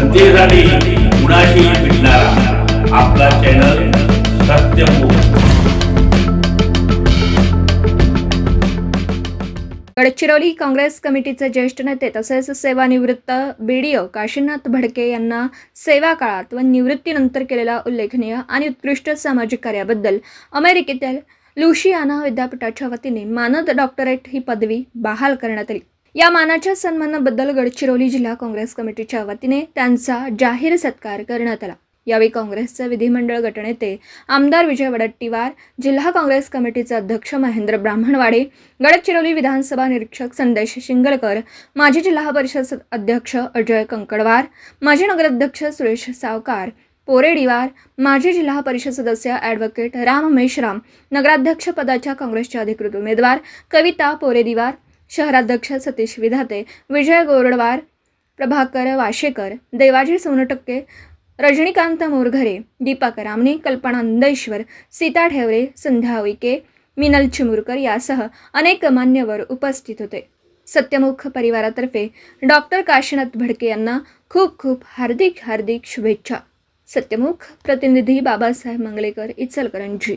जनतेसाठी कुणाशी भेटणारा? आपला चॅनल सत्यमुख गडचिरोली काँग्रेस कमिटीचे ज्येष्ठ नेते तसेच सेवानिवृत्त बीडीओ काशीनाथ भडके यांना सेवा काळात व निवृत्तीनंतर केलेल्या उल्लेखनीय आणि उत्कृष्ट सामाजिक कार्याबद्दल अमेरिकेतील लुशियाना विद्यापीठाच्या वतीने मानद डॉक्टरेट ही पदवी बहाल करण्यात आली. या मानाच्या सन्मानाबद्दल गडचिरोली जिल्हा काँग्रेस कमिटीच्या वतीने त्यांचा जाहीर सत्कार करण्यात आला. यावेळी काँग्रेसचे विधिमंडळ गटनेते आमदार विजय वडट्टीवार जिल्हा काँग्रेस कमिटीचे अध्यक्ष महेंद्र ब्राह्मणवाडे गडचिरोली विधानसभा निरीक्षक संदेश शिंगलकर माजी जिल्हा परिषद अध्यक्ष अजय कंकडवार माजी नगराध्यक्ष सुरेश सावकार पोरेडीवार माजी जिल्हा परिषद सदस्य ॲडव्होकेट राम मेश्राम नगराध्यक्षपदाच्या काँग्रेसच्या अधिकृत उमेदवार कविता पोरेदीवार शहराध्यक्ष सतीश विधाते विजय गोरडवार प्रभाकर वाशेकर देवाजी सोनटक्के रजनीकांत मोरघरे दीपक रामणे कल्पना नंदेश्वर सीता ठेवरे संध्या उईके मिनल चिमुरकर यासह अनेक मान्यवर उपस्थित होते. सत्यमुख परिवारातर्फे डॉक्टर काशीनाथ भडके यांना खूप खूप हार्दिक हार्दिक शुभेच्छा. सत्यमुख प्रतिनिधी बाबासाहेब मंगलेकर इचलकरंजी.